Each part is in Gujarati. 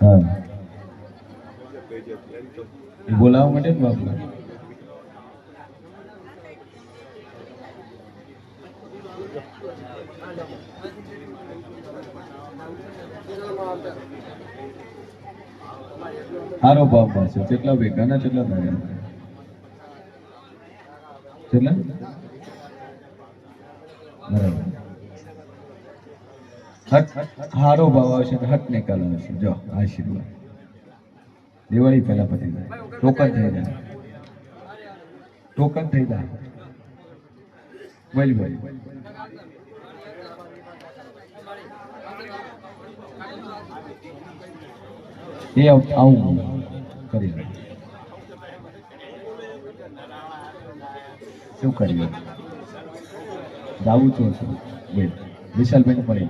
હા. બોલાવવા માટે જ બાપ. હારો ભાવ પાસે કેટલા ભેગા ના કેટલા થાય કેટલા બરાબર. હટ, હારો ભાવ આવશે તો હટ નિકાલ આવશે. જો, આશીર્વાદ. દિવાળી પહેલા પતી ટોકન થઈ જાય. ટોકન થઈ જાય. બોલ બોલ. એ આવ- કરી લે. શું કરીએ જાવું છું છું બોલ. વિશાલભાઈ મળી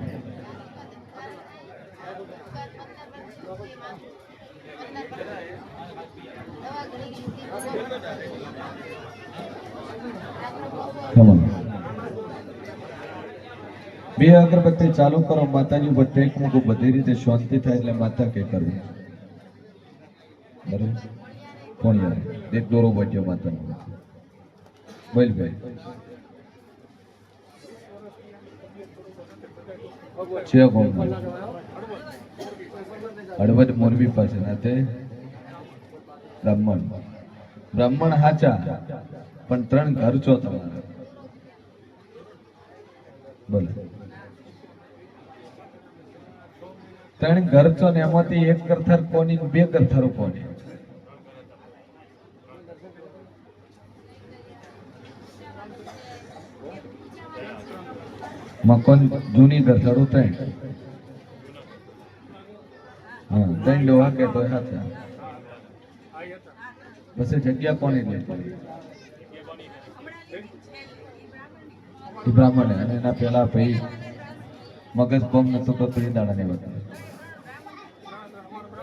બે અગરબત્તી ચાલુ કરો, માતાજી ઉપર ટેક મૂકો બધી રીતે શાંતિ થાય એટલે માતા કે કરવું. બરાબર કોણ યાર? એક દોરો બચ્યો માતાનો. બોલ ભાઈ. છે કોણ હળવદ મોરબી પાસે ના તે? બ્રાહ્મણ. બ્રાહ્મણ હાચા, પણ ત્રણ ઘર છો તમારે. બોલો. ત્રણ ઘર છો ને એમાંથી એક કરથર કોની બે કરથરો કોની? મકાન જૂની ગરથડું ત્રણ? હા, ત્રણ ડોહા કે તો હાથા પછી જગ્યા કોની લે? બ્રાહ્મણે અને એના પેલા ભાઈ મગજ કોમ નતો કરતો એ દાડા ને બતાવે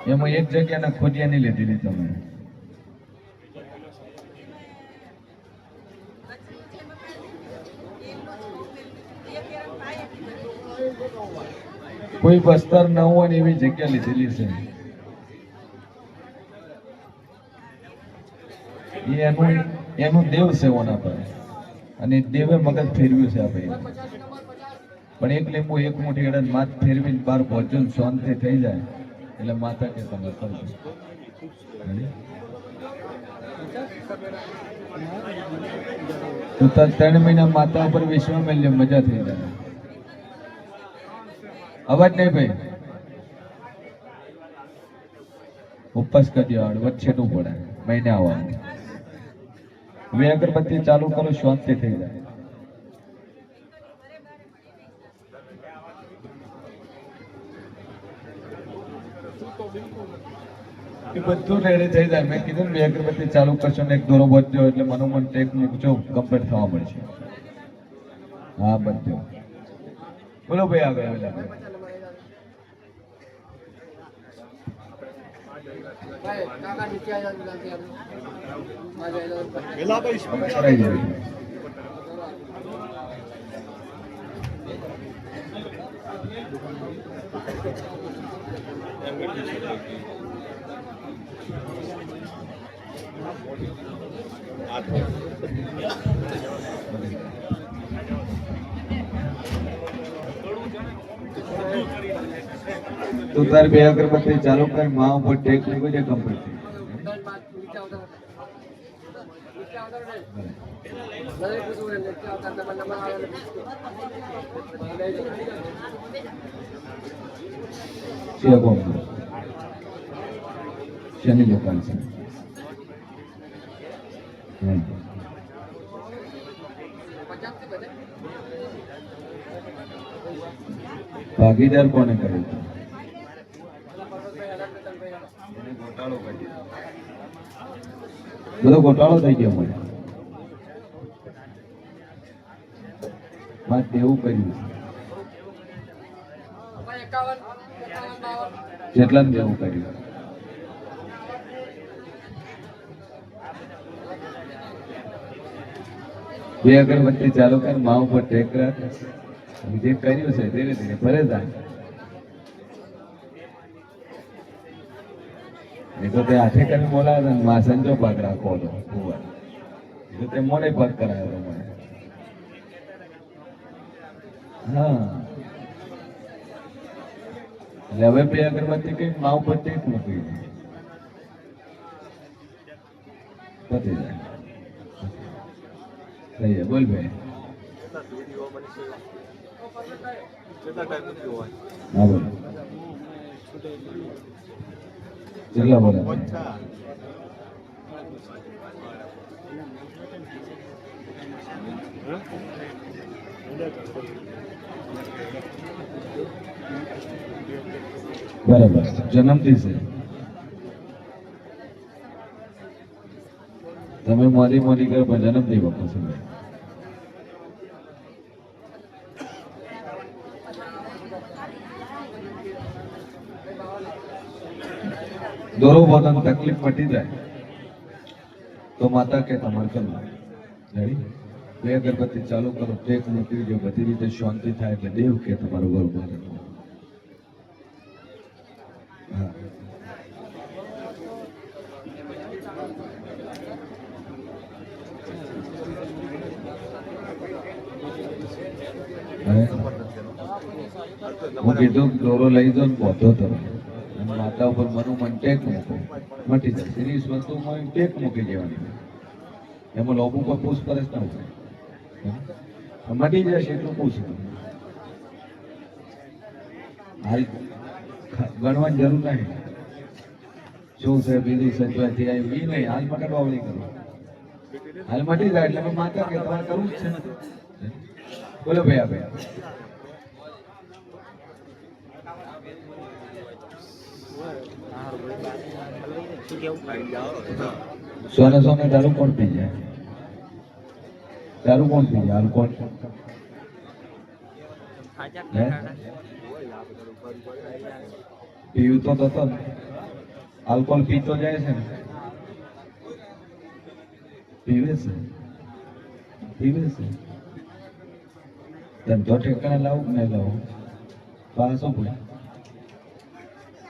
એમાં એક જગ્યાના નહીં લીધેલી તમે. કોઈ બસ્તર ન હોય એવી જગ્યા લીધેલી છે. એનું એનું દેવ છે ઓના પર. અને દેવે મગજ ફેરવ્યું છે આ ભાઈ પણ એક લીંબુ, એક મુઠી એડા માથ ફેરવીને બાર ભોજન શાંતિ થઈ જાય. એટલે માતા કે તમે કરજો ત્રણ મહિના માતા ઉપર વિશ્વ મેલ્ય મજા થઈ જાય. અવાજ નહીં ભાઈ. ઉપવાસ કરી વચ્ચે નું પડે. મહિને આવવાનું. વે અગરબત્તી ચાલુ કરો, શાંતિ થઈ જાય. બધું રેડી થઈ જાય. મેં કીધું બે અગરબત્તી ચાલુ કરશો ને એક દોરો બધ્યો એટલે મનોમન ટેક મૂકજો કમ્પ્લીટ થવા મળશે. હા બધ્યો બોલો ભાઈ, આગળ આગળ Thank જાય તું તાર બે અગરબત્તી ચાલુ કરમાં ઉપર ટેક લીધો છે કમ્પ્લીટ છે કોણ શેની દુકાન છે હમ. ભાગીદાર કોને કર્યું દીધો. બધો ગોટાળો થઈ ગયો મને વાત એવું કર્યું જેટલા દેવું કર્યું. બે અગરબત્તી ચાલુ કર, મા ઉપર ટેક રાખ. જે કર્યું છે ધીરે ધીરે ભરે થાય એ તો તે આઠે કરી બોલાવે ને, મા સંજો પગ રાખો તો કુંવર એ તો તે મોડે પગ કરાયો મને. હા. એટલે હવે બે અગરબત્તી કઈ, મા ઉપર ટેક મૂકી પતી જાય. થઈ જાય બોલ ભાઈ. હા, બોલો. કેટલા બરાબર. જન્મથી છે. તમે મોદી મોદી કરો જન્મથી વખો છો. દોરો પોતાની તકલીફ મટી જાય, તો માતા કે તમારે કરવું બે અગરબત્તી ચાલુ કરો ટેક મૂકી જો બધી રીતે શાંતિ થાય એટલે દેવ કે તમારું બરોબર હું. કીધું, દોરો લઈ જાઉં પહોંચો તમે અને ઉપર મનું મન ટેક મટી જાય. શ્રી સ્વતુમાં ટેક મૂકી દેવાની. એમાં લોબુ પર પૂછપરછ ના થાય મટી જશે એટલું પૂછે હાલ ગણવાની જરૂર નહીં. શું છે, બીજું સચવાથી આવી? એ નહીં. હાલ માટે બાવડી કરો. હાલ મટી જાય એટલે માતા કે તમારે કરવું જ છે બોલો ભૈયા ભૈયા સોને સોને દારૂ કોણ પી જાય દારૂ કોણ પી જાય આલ્કોહોલ? પીવું તો થતો આલ્કોહોલ પીતો જાય છે ને. પીવે છે. પીવે છે. ધંધો ઠેકાણે લાવું કે નહીં લાવું? ભાઈ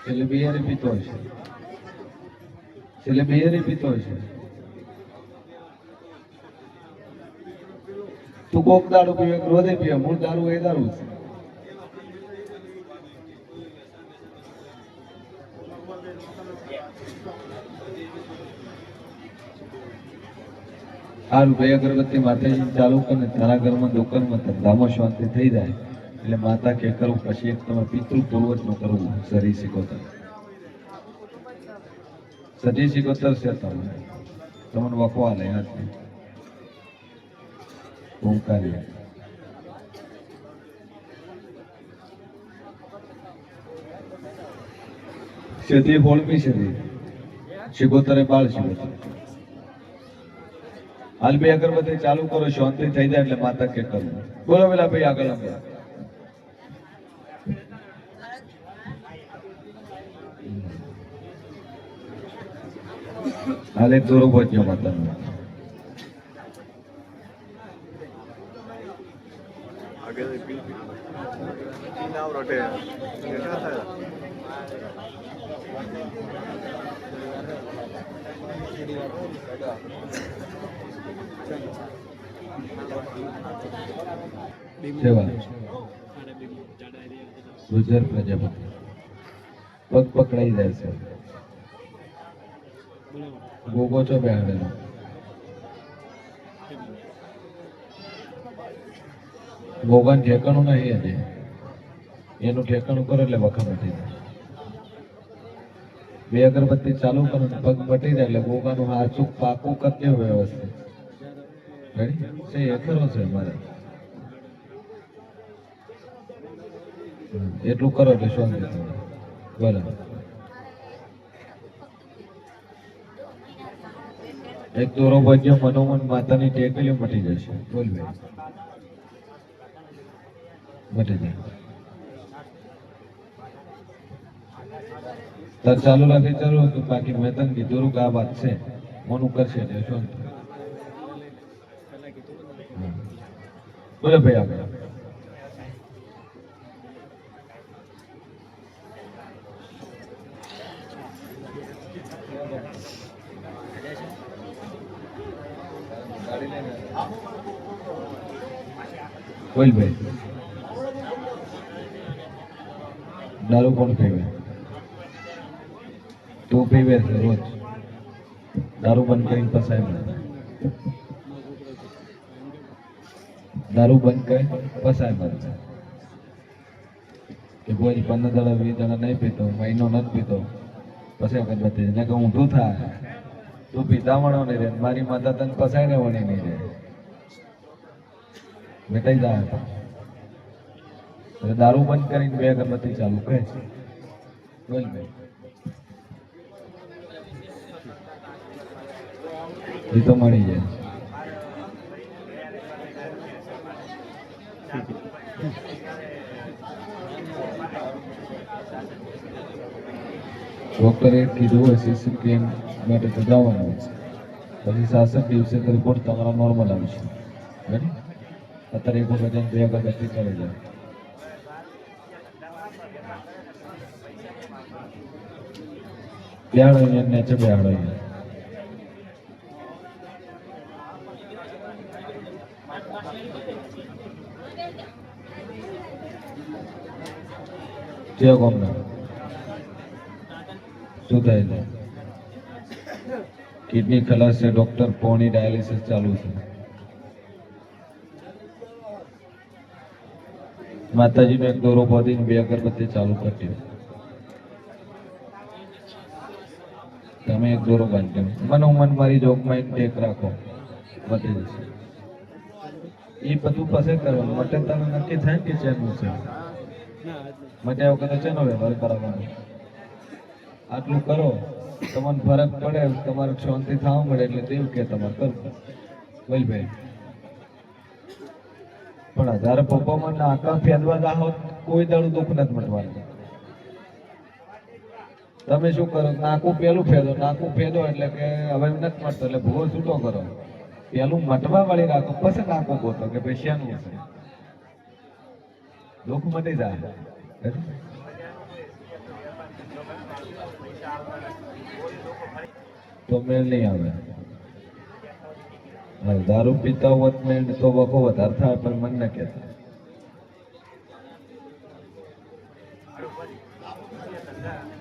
એટલે બિયારી પીતો હશે. એટલે બિયારી પીતો છે. તું કોક દારૂ પીવે કે રોજે પીવે, મૂળ દારૂ એ દારૂ છે. સારું ભાઈ, અગરબત્તી માતાજી ચાલુ કરે તારા ઘરમાં, દુકાનમાં ધંધામાં શાંતિ થઈ જાય. એટલે માતા કે કરું, પછી એક તમે પિતૃ પૂર્વજનું કરવું સરી શીખો સજી તમને વખવા લે હાથથી ઓમકારી. ક્ષેત્રી હોળમી શરીર શિકોતરે બાળ શિગોતરે હાલ બે અગરબત્તી ચાલુ કરો, શાંતિ થઈ જાય એટલે માતા કે કરવું બોલો પેલા ભાઈ આગળ અમે દોરો પહોંચ્યો માતાનો. સેવા. ગુજર પ્રજાપતિ. પગ પકડાઈ જાય છે. ગોગો છો બેહાડેલો ગોગન ઠેકાણું નહીં હજી એનું ઠેકાણું કરો એટલે વખત મટી બે અગરબત્તી ચાલુ કરો પગ પટી જાય એટલે ગોગાનું હાચું પાકું કરી વ્યવસ્થિત. રેડી એ કરો છે મારે એટલું કરો એટલે શું બરાબર એક દોરો ભજ્યો મનોમન માતાની ટેકલીઓ મટી જશે. બોલ ભાઈ. મટી જાય. તાર ચાલુ રાખી ચાલુ હતું બાકી મેં તને કીધું કે આ વાત છે. મોનું કરશે એટલે શું બોલે ભાઈ બોલ ભાઈ દારૂ કોણ પીવે? તું પીવે છે રોજ. દારૂ બંધ કરીને પસાય મને દારૂ બંધ કરી પસાય મને કે કોઈ પંદર દાડા, વીસ દાડા નહીં પીતો, મહિનો નથી પીતો, પછી બધી. ને કે ઊંધું થાય તું પીતા વણો નહીં રે. મારી માતા તને પસાય ને વળી નહીં રે. બેટાઈ જાય. એટલે દારૂ બંધ કરીને બે અગરબત્તી ચાલુ કરે છે. બે એ તો મળી જાય. ડોક્ટરે કીધું હોય સીસી કેમ માટે તો જવાનું છે. પછી શાસક દિવસે રિપોર્ટ તમારો નોર્મલ આવશે બરાબર? અત્યારે એક વખત જઈને બે અગરબત્તી ચડી જાય બેહાડો અહીંયા નીચે બેહાડો અહીંયા કયો ગામના શું થાય છે કિડની ખલાસ છે ડોક્ટર પોણી ડાયાલિસિસ ચાલુ છે માતાજીનો એક દોરો બાંધીને બે અગરબત્તી ચાલુ કરી તમે એક દોરો બાંધી મન મન મારી જોગમાં ટેક રાખો. મટી જશે. એ બધું પસે કરવાનું. માટે તમે નક્કી થાય કે ચેનનું છે? માટે વખતે ચેનો વ્યવહાર કરાવવાનો આટલું કરો. તમને ફરક પડે, તમારે શાંતિ થવા મળે એટલે તેવું કે તમારે કરવું. બોલ ભાઈ. પણ હજાર પપ્પામાં નાકા ફેરવા જાઓ કોઈ દાડું દુઃખ નથી મટવાનું. તમે શું કરો? નાકું પેલું ફેદો નાકું ફેદો એટલે કે હવે નથી મળતો એટલે ભૂવો છૂટો કરો. પેલું મટવા વાળી રાખો, પછી નાકું ગોતો કે ભાઈ શેનું છે? દુઃખ મટી જાય. તો મેળ નહીં આવે. હા, દારૂ પીતા હોત ને તો વખો વધારે થાય પણ મન ના કહેતા.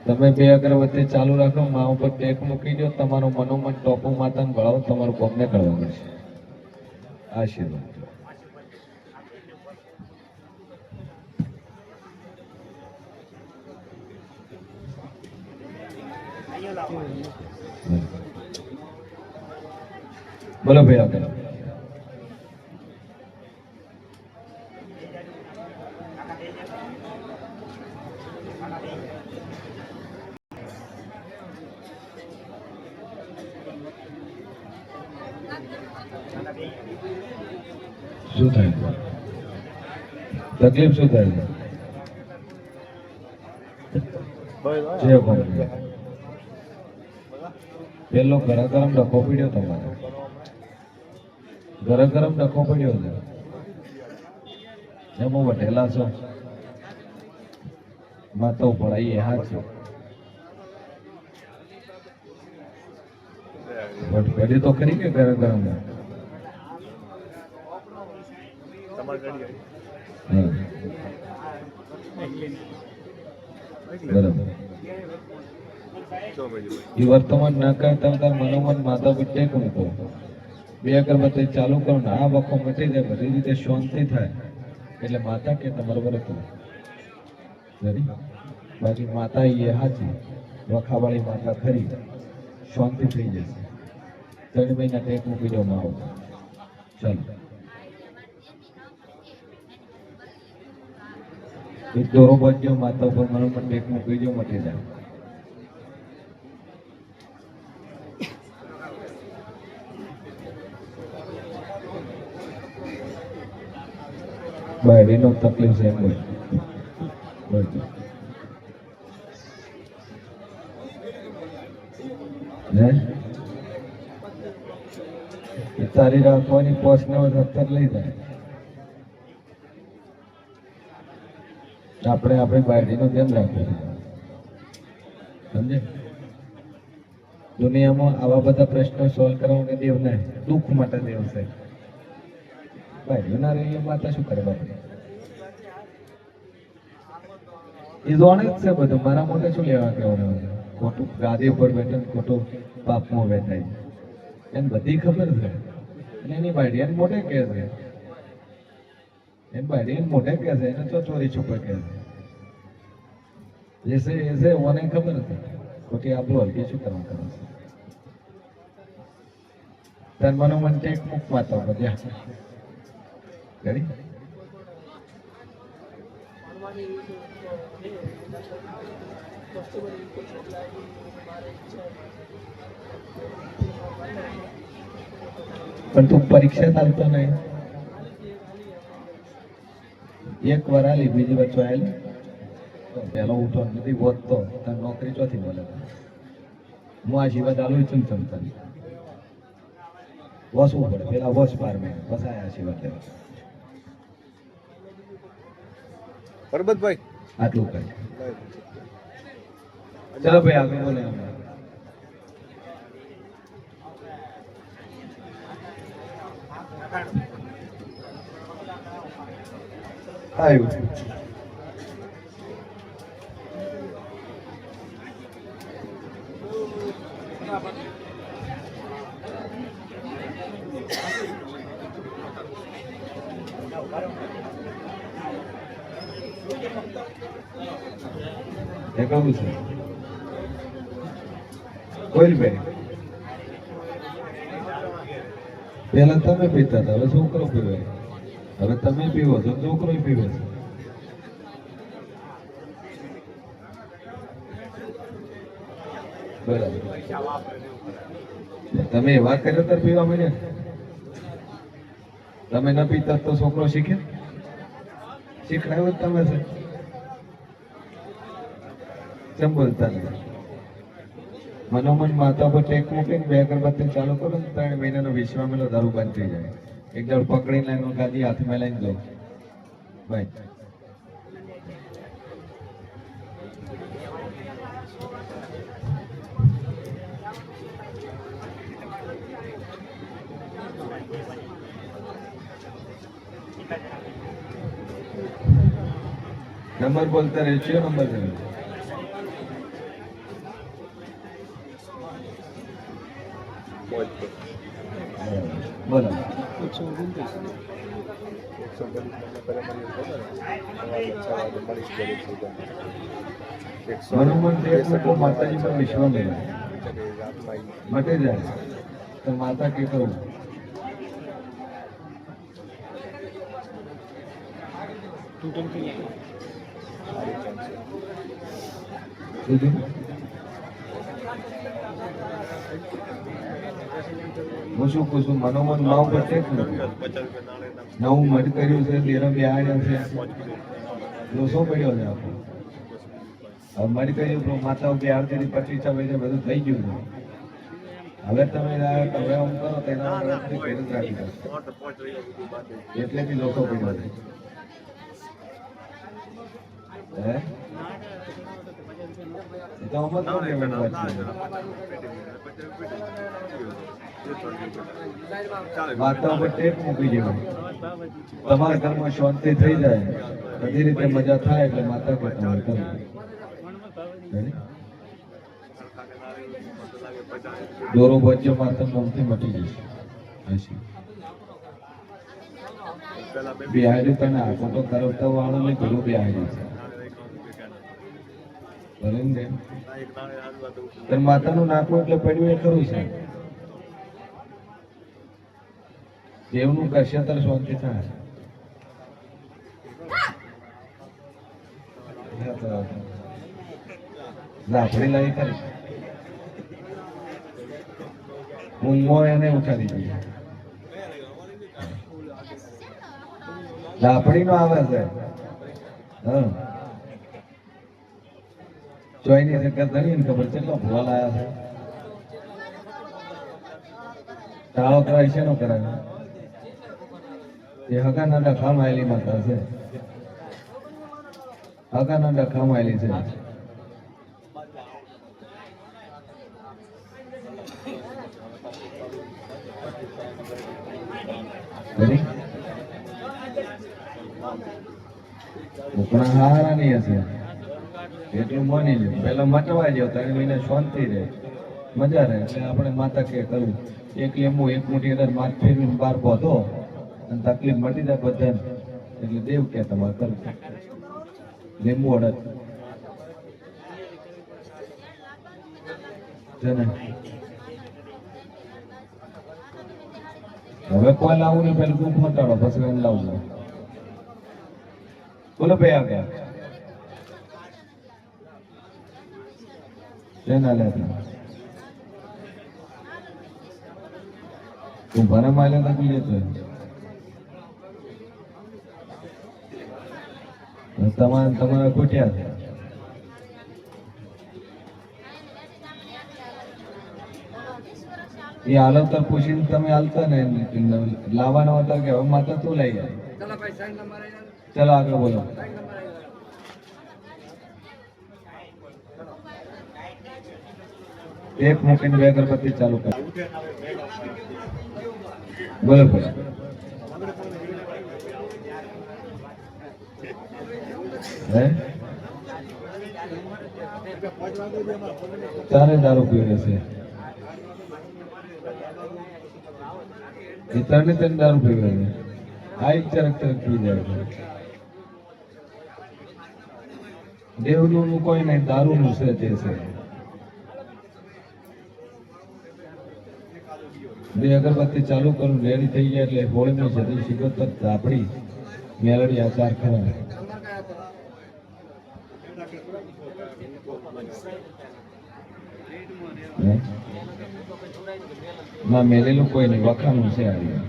તમે બે અગરબત્તી ચાલુ રાખો મા ઉપર ટેક મૂકી દો તમારું મનોમન ટોપું માતાને ભળાવો તમારું કોમને કરવાનું છે આશીર્વાદ. બોલો ભાઈ આગળ. શું થાય તકલીફ શું થાય. પેલો ગરમ ગરમ ડખો પીડ્યો તમારે. ગરમ ગરમ ડખો પડ્યો છે. એમાં વઢેલા છો. માતો પડાઈ એ હા છો. વટ તો ખરી કે ગરમ ગરમ? બરાબર. એ વર્તમાન ના કરતા મનોમન માતા પિત્તે મૂકો બે અગરબત્તી ચાલુ કરો ને આ વખો મટી જાય, બધી રીતે શાંતિ થાય. એટલે માતા કે તમારું જરી બાકી માતા એ હાચી. વખાવાળી માતા ખરી. શાંતિ થઈ જશે. ત્રણ મહિના ટેક મૂકી દો માં આવો ચાલો. એક દોરો બાંધ્યો માતા ઉપર મનોમન ટેક મૂકી દો, મટી જાય. બાયડીનો તકલીફ છે તારી રાખવાની પોસ્ટ ને સત્તર લઈ જાય. આપણે આપણે બાયડીનું ધ્યાન રાખવું. સમજે દુનિયામાં આવા બધા પ્રશ્નો સોલ્વ કરવા દેવ નહીં દુઃખ માટે દેવ છે ના રહી માતા શું કરે બાપરે? એ એને બધી ખબર છે. એની બાયડી એને મોઢે કહે છે. એની બાયડી એને મોઢે કહે છે. એને તો ચોરી છુપે કહે છે. જે છે એ છે ખબર છે ખોટી આપણું હલકી શું કરવા કરે છે? તન મનો મન ટેક મુક માતા બધા કરી પણ તું પરીક્ષા ચાલતો નહીં એક વાર આલી બીજી વાર ચોયાલી પેલો ઉઠો નથી વધતો તને નોકરી ચોથી મળે. હું આ જીવત ચાલુ છું ચમ તને વસવું પડે પેલા વસ બાર મેં. બસ આયા જીવત લેવા પરબતભાઈ. આટલું કરે ચલો ભાઈ આગળ બોલે. આવ્યું એ કહું છે કોઈલભાઈ પેલા તમે પીતા હતા હવે છોકરો પીવે હવે તમે પીવો છો છોકરો પીવે છે બરાબર તમે એવા કર્યો ત્યારે પીવા મળ્યા તમે ન પીતા તો છોકરો શીખે શીખડાવ્યો તમે છે. કેમ બોલતા નહીં? મનોમન માતા પર ટેક મૂકીને બે અગરબત્તી ચાલુ કરો ને ત્રણ મહિનાનો વિશ્વામેલો દારૂ બંધ થઈ જાય. એક દાડ પકડીને એનો ગાદી હાથમાં લઈને લો ભાઈ નંબર બોલતા રહે છે નંબર રહ્યો બોલો એકસો ઓગણત્રીસ એકસો મનોમન ટેક મૂકો માતાજી વિશ્વાસ લેવો મટી જાય. તો માતા કે કહું બીજું હું છું? નવું કર્યું છે તેરો બિહાડ્યો છે લોસો છે બધું થઈ ગયું હવે તમે તમે કરો તો એના વગર ફેર જ રાખી દો એટલે બી લોકો પડ્યો છે હે એ તો અમર કોણ લેવાનું વાત છે માતા ઉપર ટેપ મૂકી દેવાની તમારા ઘરમાં શાંતિ થઈ જાય બધી રીતે મજા થાય એટલે માતા કે તમારે કરવું? દોરો વચ્ચે માતા નામથી મટી જશે બિહારી તને આખો તો કરવતા વાળો ને પેલું બિહારી છે માતાનું નાખવું એટલે પડ્યું એ ખરું છે. દેવનું કરશે શાંતિ થાય. લાકડી લાવી કરી ઊંઘો એને ઉઠાડી દીધી લાપડી નો આવે છે. હા. ચોઈની ચક્કર ધરી ને ખબર કેટલો ભૂવા લાયા છે. તાળો કરાય છે નો કરાય? એ હગાના ડખા માયલી માતા છે. ખામ માયલી છે? ઉપના હારા નહીં હશે. એટલું માની લે પેલા મટવા જાવ ત્રણ મહિના શાંતિ રહે. મજા રહે. એટલે આપણે માતા કે કરવું એક લીંબુ, એક મુઠી અંદર માથ ફેરવીને બાર પહોંચો અને તકલીફ મટી જાય બધાને. એટલે દેવ કે તમારે કરવું. લીંબુ અડદ. હવે કોઈ લાવું ને પેલું દુઃખ મટાડો, પછી લાવું બોલો ભાઈ આવ્યા લેતા તું ભરે માલે તો? બી લેતો તમારા તમારા ખોટ્યા છે. એ હાલતર પૂછીને તમે હાલતા ને લાવવાના હતા કે હવે માતા તું લઈ જાય. ચલો આગળ બોલો. એક મૂકીને બે અગરબત્તી ચાલુ કર. બોલો બોલો. ચારે દારૂ પીવે છે. એ ત્રણે ત્રણ દારૂ પીવે છે. આ એક ચરક ચરક પી જાય છે. દેવનું કોઈ નહીં, દારૂનું છે તે છે. બે અગરબત્તી ચાલુ કરું રેડી થઈ ગયા એટલે હોળીની જતી શિકોતર આપણી મેલડી આચાર ખરા. ના મેલેલું કોઈ નહીં વખાણું છે રહ્યું.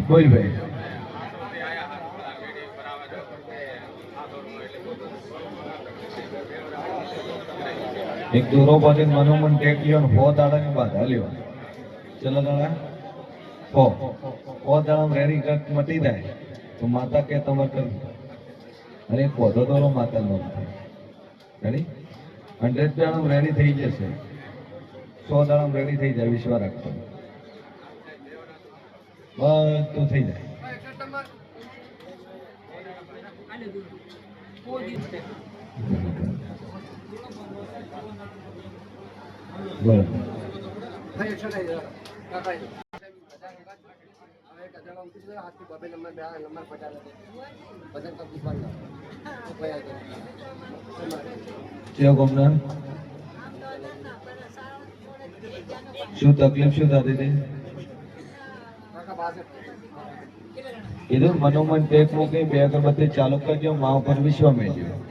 ભાઈ. એક દોરો પછી મનોમન ને હો દાડાની બાદ હાલ્યો. ચલો દાડા, હો હો દાડા રેડી કટ મટી જાય. તો માતા કે તમારે કરવું? અને પોધો દોરો માતા નો. રેડી હંડ્રેડ દાડા રેડી થઈ જશે. સો દાડા રેડી થઈ જાય, વિશ્વા રાખતો. બધું થઈ જાય. શું તકલીફ શું થતી હતી? કીધું, મનોમન ટેક મૂકી બે અગરબત્તી ચાલુ કરજો મા ઉપર વિશ્વ મેળ્યો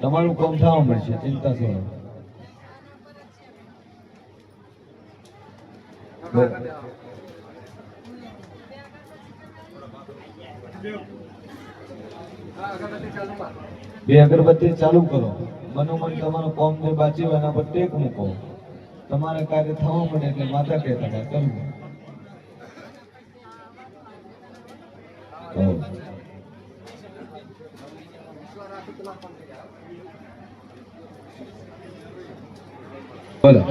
તમારું કામ થવા મળશે, ચિંતા છોડો બે અગરબત્તી ચાલુ કરો. મનોમન તમારો કોમ ને બાચી, એના પર ટેક મૂકો. તમારે કાર્ય થવા મળે એટલે માતા કહેતા કરવું હો. બોલો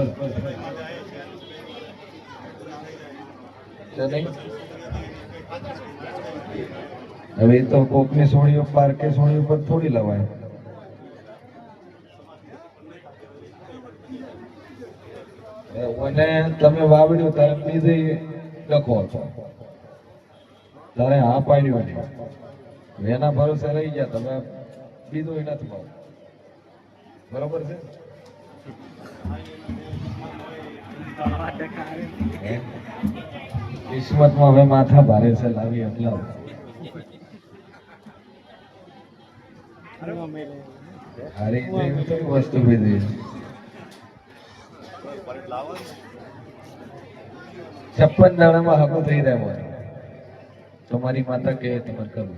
તો હવે એ તો કોકની ઉપર કે સોળીઓ પર થોડી લવાય. અને તમે વાવડ્યું તારે બીજી લખો છો. તારે હા પાડ્યો નહીં. એના ભરોસે રહી ગયા, તમે બીજું નથી પાડવું. બરોબર છે? કિસ્મતમાં હવે માથા ભારે છે, લાવી એટલે હારી વસ્તુ બીજી છપ્પન દાડામાં હકો થઈ રહ્યા તમારી માતા કે તમારે કરવું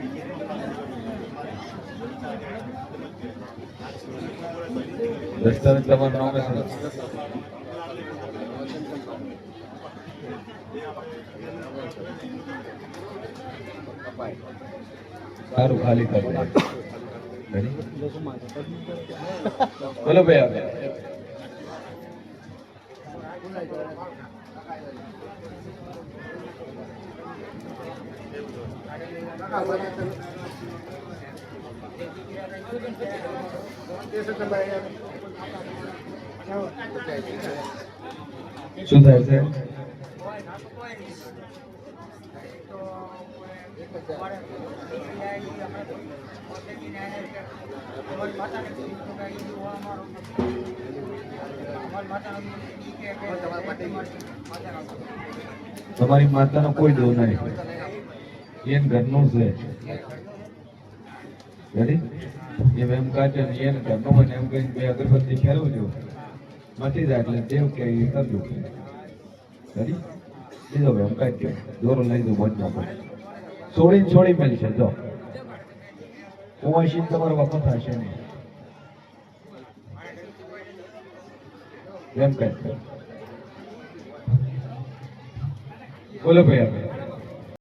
દસ્તાવેજ તમારું નામ છે સારું ખાલી કરી ચલો ભાઈ ભાઈ આગળ શું થાય છે? તમારી માતાનો કોઈ દો નહીં. એમ ઘરનું છે. રેડી એ એમ કાઢે ને એને ધર્મમાં એમ કહીને બે અગરબત્તી ફેરવજો. મટી જાય એટલે દેવ કે એ કરજો કરી લીધો એમ કાઢજો દોરો લઈ દો બંધ ના છોડી છોડી મેલી છે, જો. ઉમાશી તમારો વખત થશે નહીં એમ કાઢ બોલો ભાઈ આપણે.